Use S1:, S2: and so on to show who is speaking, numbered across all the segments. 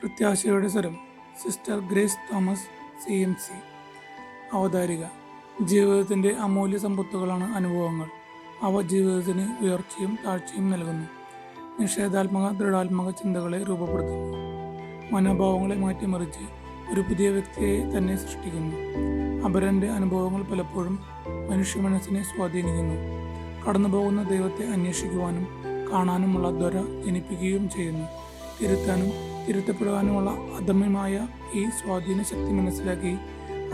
S1: പ്രത്യാശയുടെ സ്വരം sister Grace Thomas C M C അവതാരിക. ജീവിതത്തിന്റെ അമൂല്യ സമ്പത്തുകളാണ് അനുഭവങ്ങൾ. അവ ജീവിതത്തിന് ഉയർച്ചയും താഴ്ചയും നൽകുന്നു. നിഷേധാത്മക ദൃഢാത്മക ചിന്തകളെ രൂപപ്പെടുത്തുന്നു. മനോഭാവങ്ങളെ മാറ്റിമറിച്ച് ഒരു പുതിയ വ്യക്തിയെ തന്നെ സൃഷ്ടിക്കുന്നു. അപരന്റെ അനുഭവങ്ങൾ പലപ്പോഴും മനുഷ്യ മനസ്സിനെ സ്വാധീനിക്കുന്നു. കടന്നുപോകുന്ന ദൈവത്തെ അന്വേഷിക്കുവാനും കാണാനുമുള്ള ദ്വര ജനിപ്പിക്കുകയും ചെയ്യുന്നു. തിരുത്താനും തിരുത്തപ്പെടുവാനുമുള്ള അദമ്യമായ ഈ സ്വാധീന ശക്തി മനസ്സിലാക്കി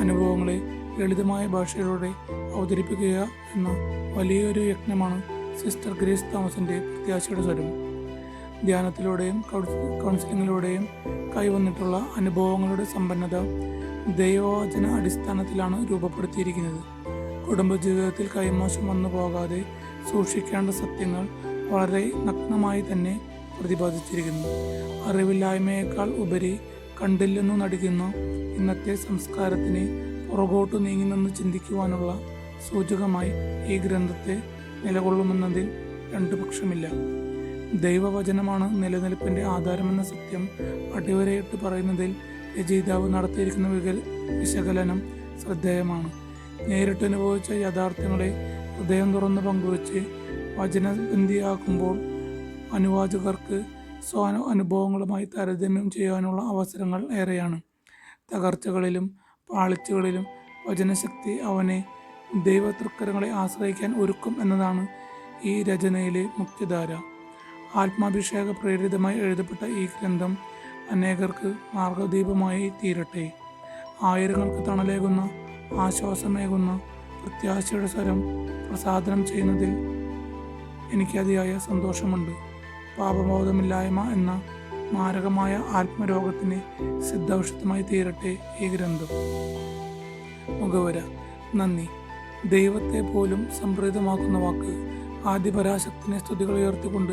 S1: അനുഭവങ്ങളെ ലളിതമായ ഭാഷയിലൂടെ അവതരിപ്പിക്കുക എന്ന വലിയൊരു യജ്ഞമാണ് സിസ്റ്റർ ഗ്രേസ് തോമസിന്റെ പ്രത്യാശയുടെ സ്വരം. ധ്യാനത്തിലൂടെയും കൗൺസ് കൗൺസിലിങ്ങിലൂടെയും കൈവന്നിട്ടുള്ള അനുഭവങ്ങളുടെ സമ്പന്നത ദൈവവചന അടിസ്ഥാനത്തിലാണ് രൂപപ്പെടുത്തിയിരിക്കുന്നത്. കുടുംബജീവിതത്തിൽ കൈമോശം വന്നു പോകാതെ സൂക്ഷിക്കേണ്ട സത്യങ്ങൾ വളരെ നഗ്നമായി തന്നെ പ്രതിപാദിച്ചിരിക്കുന്നു. അറിവില്ലായ്മയേക്കാൾ ഉപരി കണ്ടില്ലെന്നു നടിക്കുന്ന. ഇന്നത്തെ സംസ്കാരത്തിന് പുറകോട്ടു നീങ്ങി നിന്ന് ചിന്തിക്കുവാനുള്ള സൂചകമായി ഈ ഗ്രന്ഥത്തെ നിലകൊള്ളുമെന്നതിൽ രണ്ടു പക്ഷമില്ല. ദൈവവചനമാണ് നിലനിൽപ്പിന്റെ ആധാരമെന്ന സത്യം അടിവരയിട്ട് പറയുന്നതിൽ രചയിതാവ് നടത്തിയിരിക്കുന്ന വിശകലനം ശ്രദ്ധേയമാണ്. നേരിട്ട് അനുഭവിച്ച യാഥാർത്ഥ്യങ്ങളെ ഹൃദയം തുറന്ന് പങ്കുവച്ച് വചനബന്ധിയാക്കുമ്പോൾ അനുവാചകർക്ക് സ്വ അനുഭവങ്ങളുമായി താരതമ്യം ചെയ്യാനുള്ള അവസരങ്ങൾ ഏറെയാണ്. തകർച്ചകളിലും പാളിച്ചകളിലും വചനശക്തി അവനെ ദൈവതൃക്കരങ്ങളെ ആശ്രയിക്കാൻ ഒരുക്കും എന്നതാണ് ഈ രചനയിലെ മുഖ്യധാര. ആത്മാഭിഷേക പ്രേരിതമായി എഴുതപ്പെട്ട ഈ ഗ്രന്ഥം അനേകർക്ക് മാർഗദീപമായി തീരട്ടെ. ആയിരങ്ങൾക്ക് തണലേകുന്ന ആശ്വാസമേകുന്ന പ്രത്യാശയുടെ സ്വരം പ്രസാദനം ചെയ്യുന്നതിൽ എനിക്ക് അതിയായ സന്തോഷമുണ്ട്. പാപബോധമില്ലായ്മ എന്ന മാരകമായ ആത്മരോഗത്തിന് സിദ്ധൌഷധമായി തീരട്ടെ ഈ ഗ്രന്ഥം. മുഖവര നന്ദി. ദൈവത്തെ പോലും സംപ്രീതമാക്കുന്ന വാക്ക് ആദ്യപരാശക്തിനെ സ്തുതികൾ ഉയർത്തിക്കൊണ്ട്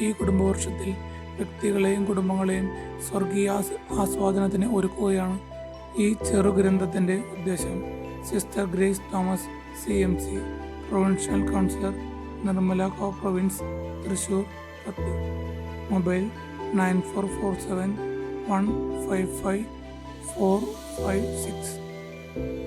S1: ഈ കുടുംബവർഷത്തിൽ വ്യക്തികളെയും കുടുംബങ്ങളെയും സ്വർഗീയ ആസ്വാദനത്തിന് ഒരുക്കുകയാണ് ഈ ചെറു ഗ്രന്ഥത്തിന്റെ ഉദ്ദേശം. Sister Grace Thomas C M C provincial councillor Nirmala co province Thrissur പത്ത് mobile nine four four seven one five five four five six